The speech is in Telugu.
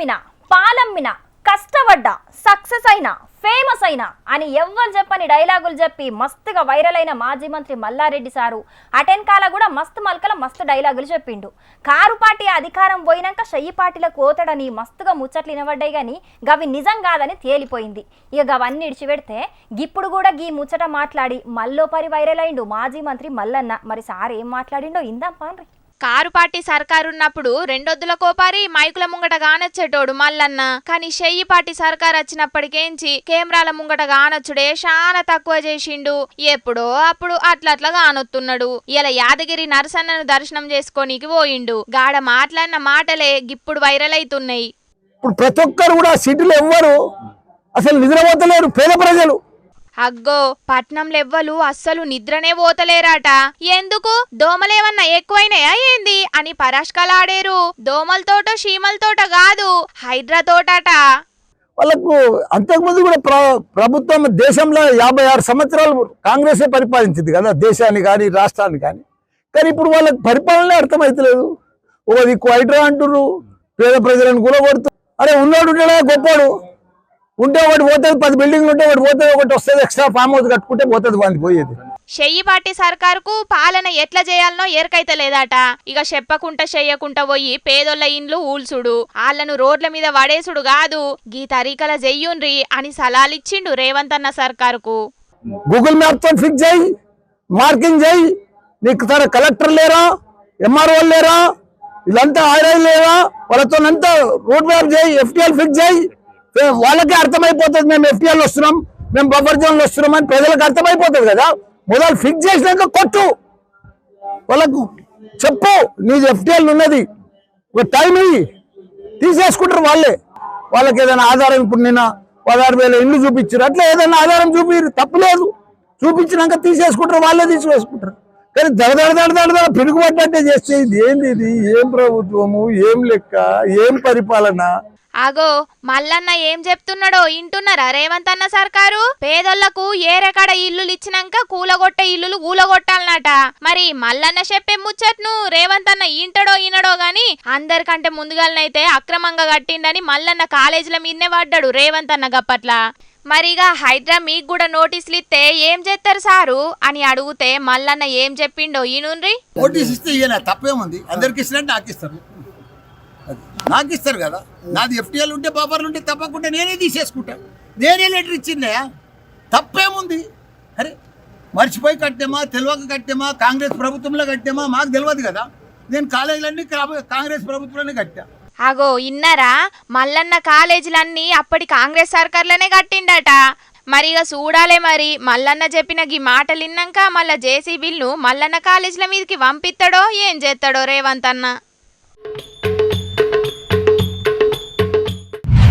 అమ్మిన పాలమ్మిన కష్టపడ్డా సక్సెస్ అయినా ఫేమస్ అయినా అని ఎవ్వరు చెప్పని డైలాగులు చెప్పి మస్తుగా వైరల్ అయిన మాజీ మంత్రి మల్లారెడ్డి సారు. అటెన్కాల కూడా మస్తు మల్కల మస్తు డైలాగులు చెప్పిండు. కారు పార్టీ అధికారం పోయినాక షయ్యి పార్టీలకు కోతడని మస్తుగా ముచ్చట్లు వినబడ్డాయి కానీ గవి నిజం కాదని తేలిపోయింది. ఇక గవన్నీ ఇడిచిపెడితే గిప్పుడు కూడా గీ ముచ్చట మాట్లాడి మల్లోపరి వైరల్ అయిండు మాజీ మంత్రి మల్లన్న. మరి సార్ ఏం మాట్లాడిండో ఇందాం పాన్రి. కారు పార్టీ సర్కారున్నప్పుడు రెండొద్దుల కోపారి మైకుల ముంగట గానొచ్చేటోడు మల్లన్న. కానీ షెయ్యి పార్టీ సర్కార్ వచ్చినప్పటికేంచి కెమెరాల ముంగట గానొచ్చుడే చాలా తక్కువ చేసిండు. ఎప్పుడో అప్పుడు అట్లట్లా గానొత్తున్నాడు. ఇలా యాదగిరి నరసన్నను దర్శనం చేసుకోనికి పోయిండు. గాడ మాట్లాడిన మాటలే గిప్పుడు వైరల్ అవుతున్నాయి ఇప్పుడు ప్రతి ఒక్కరు కూడా సిటీలో ఎవ్వరు అసలు నిద్రపోతలేరు పేద ప్రజలు. అగ్గో పట్నంలెవ్వలు అస్సలు నిద్రనే పోతలేరాట. ఎందుకు? దోమలేమన్నా ఎక్కువైనాయా ఏంది? అని పరాష్కలాడేరు. దోమలతోట తోట కాదు హైడ్రా తోటట. వాళ్ళకు అంతకుముందు కూడా ప్ర ప్రభుత్వం దేశంలో యాభై ఆరు సంవత్సరాలు కాంగ్రెసే పరిపాలించింది కదా దేశాన్ని కానీ రాష్ట్రాన్ని కానీ కానీ ఇప్పుడు వాళ్ళకి పరిపాలనే అర్థమవుతలేదు ఒక దిక్కు హైడ్రా అంటుర్రు పేద ప్రజలను కూలగొడుతూ అరే ఉన్నాడు ఉంటాడా గొప్పోడు? ఉంటే ఒకటి పోతుంది పది బిల్డింగ్లు ఉంటే ఒకటి పోతుంది ఒకటి వస్తుంది ఎక్స్ట్రా ఫామ్ హౌస్ కట్టుకుంటే పోతుంది వాడిని పోయేది. షెయ్యి పార్టీ సర్కారుకు పాలన ఎట్లా చేయాలనో ఎరకైతలేదట ఇక చెప్పకుంట చెయ్యకుంట పోయి పేదోళ్ళ ఇండ్లు ఊల్సుడు ఆళ్ళను రోడ్ల మీద వడేసుడు కాదు. గీ తరీకల చెయ్యుండ్రి అని సలాలిచ్చిండు రేవంత్ అన్న సర్కారుకు. గూగుల్ మ్యాప్తో ఫిక్స్ చేయి మార్కింగ్ చేయి. నీకు తన కలెక్టర్ లేరా ఎంఆర్ఓ లేరా ఇదంతా ఆర్ఐ లేరా వాళ్ళతోనంతా రూట్ మ్యాప్ చేయి ఎఫ్టీఎల్ ఫిక్స్ చేయి. వాళ్ళకే అర్థమైపోతుంది మేము ఎఫ్టీఎల్ వస్తున్నాం మేము బఫర్ జోన్లు వస్తున్నాం అని ప్రజలకు అర్థమైపోతుంది కదా? మొదలు ఫిక్స్ చేసినాక కొట్టు. వాళ్ళకు చెప్పు నీది ఎఫ్టీఎల్ ఉన్నది. ఒక టైం తీసేసుకుంటారు వాళ్ళే. వాళ్ళకి ఏదైనా ఆధారం ఇప్పుడు నిన్న పదహారు వేల ఇల్లు చూపించారు. అట్లా ఏదైనా ఆధారం చూపి తప్పులేదు చూపించినాక తీసేసుకుంటారు వాళ్ళే తీసేసుకుంటారు. కానీ దడ పిడుగుపడ్డట్టే చేస్తే ఇది ఏంది ఇది? ఏం ప్రభుత్వము? ఏం లెక్క? ఏం పరిపాలన? ఆగో మల్లన్న ఏం చెప్తున్నాడో ఇంటున్నారా రేవంత్ అన్న సర్కారు? పేదోళ్ళకు ఏరెకాడ ఇల్లులు ఇచ్చినాక కూలగొట్టే ఇల్లులు కూలగొట్టాలన్నట మరి మల్లన్న చెప్పే ముచ్చట్ను రేవంత్ అన్న ఇంటడో ఇనడో గాని అందరికంటే ముందుగాలనైతే అక్రమంగా కట్టిండని మల్లన్న కాలేజీల మీదనే పడ్డాడు రేవంత్ అన్న గప్పట్ల. మరిగా హైడ్రా మీకు కూడా నోటీసులు ఇస్తే ఏం చేస్తారు సారు? అని అడిగితే మల్లన్న ఏం చెప్పిండో ఈనుండ్రి? నోటీస్ ఇస్తే ఈయన తప్పేముంది? అందరికి ఇచ్చినట్టు నాకు ఇస్తారు. నాకు ఇస్తారు కదా. నాది ఎఫ్టీఎల్ ఉంటే పేపర్లు ఉంటే తప్పకుండా నేనే తీసేసుకుంటా. నేనే లెటర్ ఇచ్చిందే? తప్పేముంది? అరే మర్చిపోయి కట్టామా తెలియక కట్టామా కాంగ్రెస్ ప్రభుత్వంలో కట్టామా మాకు తెలియదు కదా. నేను కాలేజీలన్నీ కాంగ్రెస్ ప్రభుత్వంలోనే కట్టా అగో ఇన్నరా? మల్లన్న కాలేజీలన్నీ అప్పటి కాంగ్రెస్ సర్కార్లోనే కట్టిండట. మరిగా చూడాలే మరి. మల్లన్న చెప్పిన గీ మాటలిన్నాక మళ్ళా జేసీబీలను మల్లన్న కాలేజీల మీదకి పంపిస్తాడో ఏం చేస్తాడో రేవంత్ అన్న